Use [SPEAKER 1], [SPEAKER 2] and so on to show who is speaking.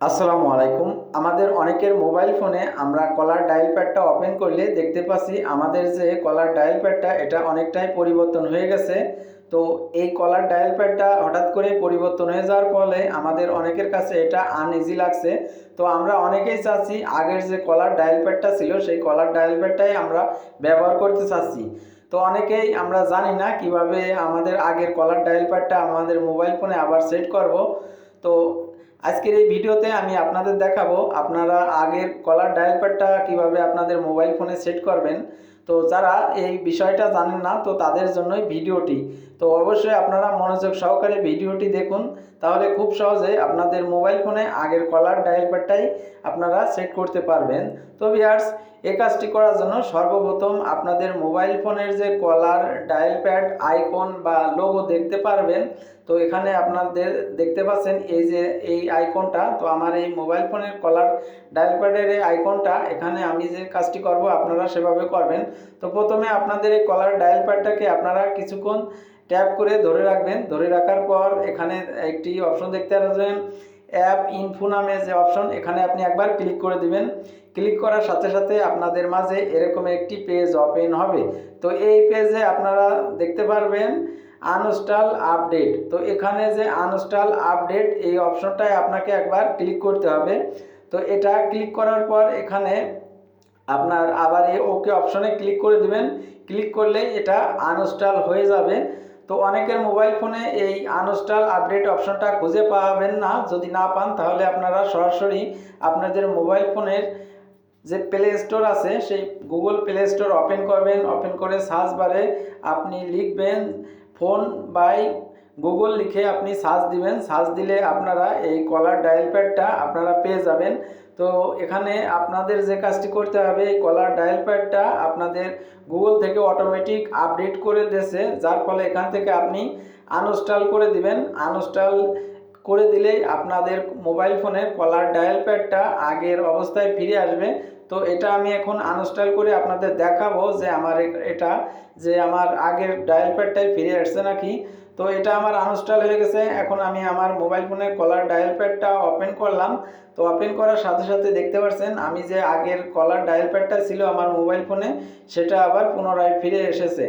[SPEAKER 1] আসসালামু আলাইকুম। আমাদের অনেকের মোবাইল ফোনে আমরা কলার ডায়াল প্যাডটা ওপেন করলে দেখতে পাচ্ছি আমাদের যে কলার ডায়াল প্যাডটা, এটা অনেকটাই পরিবর্তন হয়ে গেছে। তো এই কলার ডায়াল প্যাডটা হঠাৎ করে পরিবর্তন হয়ে যাওয়ার ফলে আমাদের অনেকের কাছে এটা আনইজি লাগছে। তো আমরা অনেকেই চাচ্ছি আগের যে কলার ডায়াল প্যাডটা ছিল, সেই কলার ডায়াল প্যাডটাই আমরা ব্যবহার করতে চাচ্ছি। তো অনেকেই আমরা জানি না কীভাবে আমাদের আগের কলার ডায়াল প্যাডটা আমাদের মোবাইল ফোনে আবার সেট করব। তো আজকের এই ভিডিওতে আমি আপনাদের দেখাবো আপনারা আগের কলার ডায়াল প্যাডটা কীভাবে আপনাদের মোবাইল ফোনে সেট করবেন। তো যারা এই বিষয়টা জানেন না, তো তাদের জন্যই ভিডিওটি। তো অবশ্যই আপনারা মনোযোগ সহকারে ভিডিওটি দেখুন। তাহলে খুব সহজে আপনাদের মোবাইল ফোনে আগের কলার ডায়াল প্যাডটাই আপনারা সেট করতে পারবেন। তো ভিয়ার্স এই কাজটি করার জন্য সর্বপ্রথম আপনাদের মোবাইল ফোনের যে কলার ডায়াল প্যাড, আইকন বা লোগো দেখতে পারবেন। তো এখানে আপনাদের দেখতে পাচ্ছেন এই যে এই আইকনটা। তো আমার এই মোবাইল ফোনের কলার ডায়াল প্যাডের এই আইকনটা, এখানে আমি যে কাজটি করব, আপনারা সেভাবে করবেন। তো প্রথমে আপনাদের এই কলার ডায়াল প্যাডটাকে আপনারা কিছুক্ষণ ট্যাপ করে ধরে রাখবেন। ধরে রাখার পর এখানে একটি অপশন দেখতে পাচ্ছেন, অ্যাপ ইনফো নামে যে অপশন, এখানে আপনি একবার ক্লিক করে দিবেন। ক্লিক করার সাথে সাথে আপনাদের মাঝে এরকম একটি পেজ ওপেন হবে। তো এই পেজে আপনারা দেখতে পারবেন আনস্টল আপডেট। তো এখানে যে আনস্টল আপডেট, এই অপশনটায় আপনাকে একবার ক্লিক করতে হবে। তো এটা ক্লিক করার পর এখানে আপনার আবার এই ওকে অপশনে ক্লিক করে দিবেন। ক্লিক করলে এটা আনস্টল হয়ে যাবে। তো অনেকের মোবাইল ফোনে এই আনস্টল আপডেট অপশনটা খুঁজে পাবেন না। যদি না পান, তাহলে আপনারা সরাসরি আপনাদের মোবাইল ফোনের যে প্লে স্টোর আছে, সেই গুগল প্লে স্টোর ওপেন করবেন। ওপেন করে সার্চ বারে আপনি লিখবেন ফোন বাই গুগল লিখে আপনি সার্চ দিবেন। সার্চ দিলে আপনারা এই কলার ডায়াল প্যাডটা আপনারা পেয়ে যাবেন। তো এখানে আপনাদের যে কাজটি করতে হবে, এই কলার ডায়াল প্যাডটা আপনাদের গুগল থেকে অটোমেটিক আপডেট করে দিয়েছে। যার ফলে এখান থেকে আপনি আনস্টল করে দিবেন। আনস্টল করে দিলেই আপনাদের মোবাইল ফোনের কলার ডায়াল প্যাডটা আগের অবস্থায় ফিরে আসবে। তো এটা আমি এখন আনস্টল করে আপনাদের দেখাবো যে আমার এটা যে আমার আগের ডায়াল প্যাডটাই ফিরে আসছে নাকি। তো এটা আমার আনস্টল হয়ে গেছে। এখন আমি আমার মোবাইল ফোনের কলার ডায়াল প্যাডটা ওপেন করলাম। তো ওপেন করার সাথে সাথে দেখতে পাচ্ছেন আমি যে আগের কলার ডায়াল প্যাডটা ছিল আমার মোবাইল ফোনে সেটা আবার পুনরায় ফিরে এসেছে।